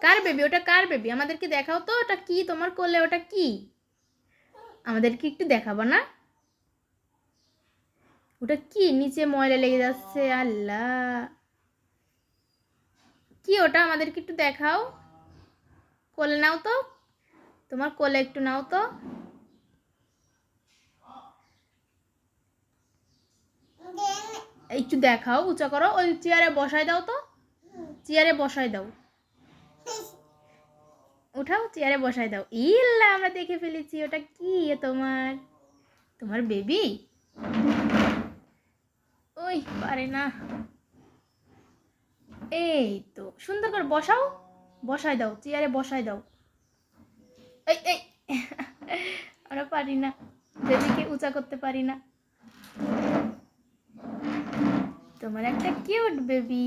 কার baby ওটা কার baby আমাদেরকে দেখাও তো, ওটা কি? তোমার কোলে ওটা কি? আমাদেরকে একটু দেখাবো না? ওটা কি? নিচে ময়লা লেগে যাচ্ছে, আল্লাহ। কি ওটা? আমাদেরকে একটু দেখাও। কোলে নাও তো। তোমার কোলে একটু নাও তো। একটু দেখাও, উঁচা করো। ওই চেয়ারে বসাই দাও তো। চেয়ারে বসাই দাও। উঠাও, চেয়ারে বসাই দাও। ইল্লা, আমরা দেখে ফেলেছি, ওটা কি তোমার? তোমার বেবি? ওই, পারে না। এই তো, সুন্দর করে বসাও বসাই দাও, চেয়ারে বসাই দাও। এই এই, আমরা পারি না, বেবিকে উঁচা করতে পারি না। তোমার একটা কিউট বেবি।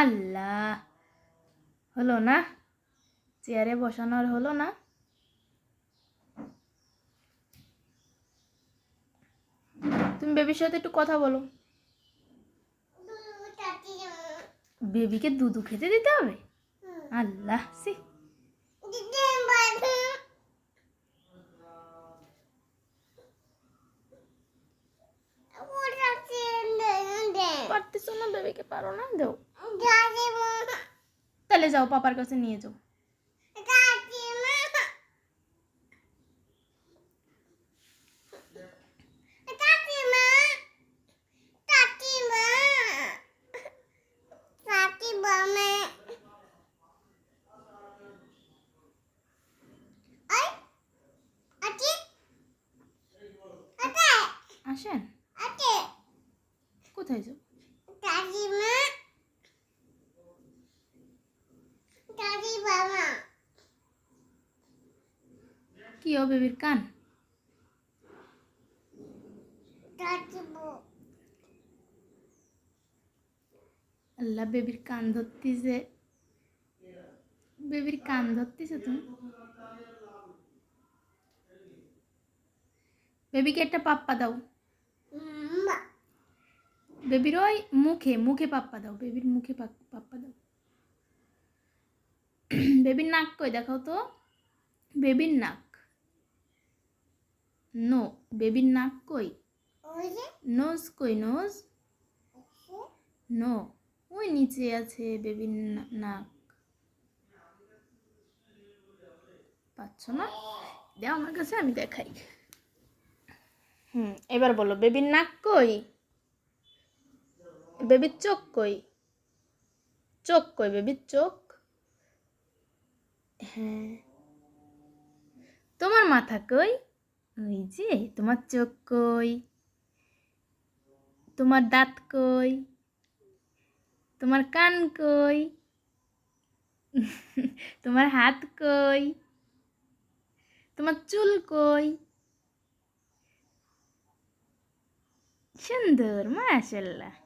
আল্লাহ হলো না? চেয়ারে বসানোর হলো না? তুমি বেবির সাথে একটু কথা বলো। বেবিকে দুধু খেতে দিতে হবে? আল্লাহ সি পারতেছো না বেবিকে? পারো না? দাও। তাহলে যাও পাপার কাছে নিয়ে যাও। আসেন। কোথায় যাও? কি ও বেবির কান? আল্লাহ বেবির কান ধরতিছে। বেবির কান ধরতিছে তুমি? বেবিকে একটা পাপ্পা দাও। বেবির ওই মুখে মুখে পাপ্পা দাও বেবির মুখে পাপ- পাপ্পা দাও। বেবির নাক কই দেখাও তো। বেবির নাক। নো বেবির নাক কই নোজ কই নোজ নো ওই নিচে আছে বেবির না- নাক পাচ্ছ না দাও আমার কাছে আমি দেখাই হুম এবার বলো বেবির নাক কই বেবির চোখ কই চোখ কই বেবির চোখ হ্যাঁ তোমার মাথা কই ওই যে, তোমার চোখ কই? তোমার দাঁত কই? তোমার কান কই? তোমার হাত কই? তোমার চুল কই? সুন্দর, মাশাল্লাহ।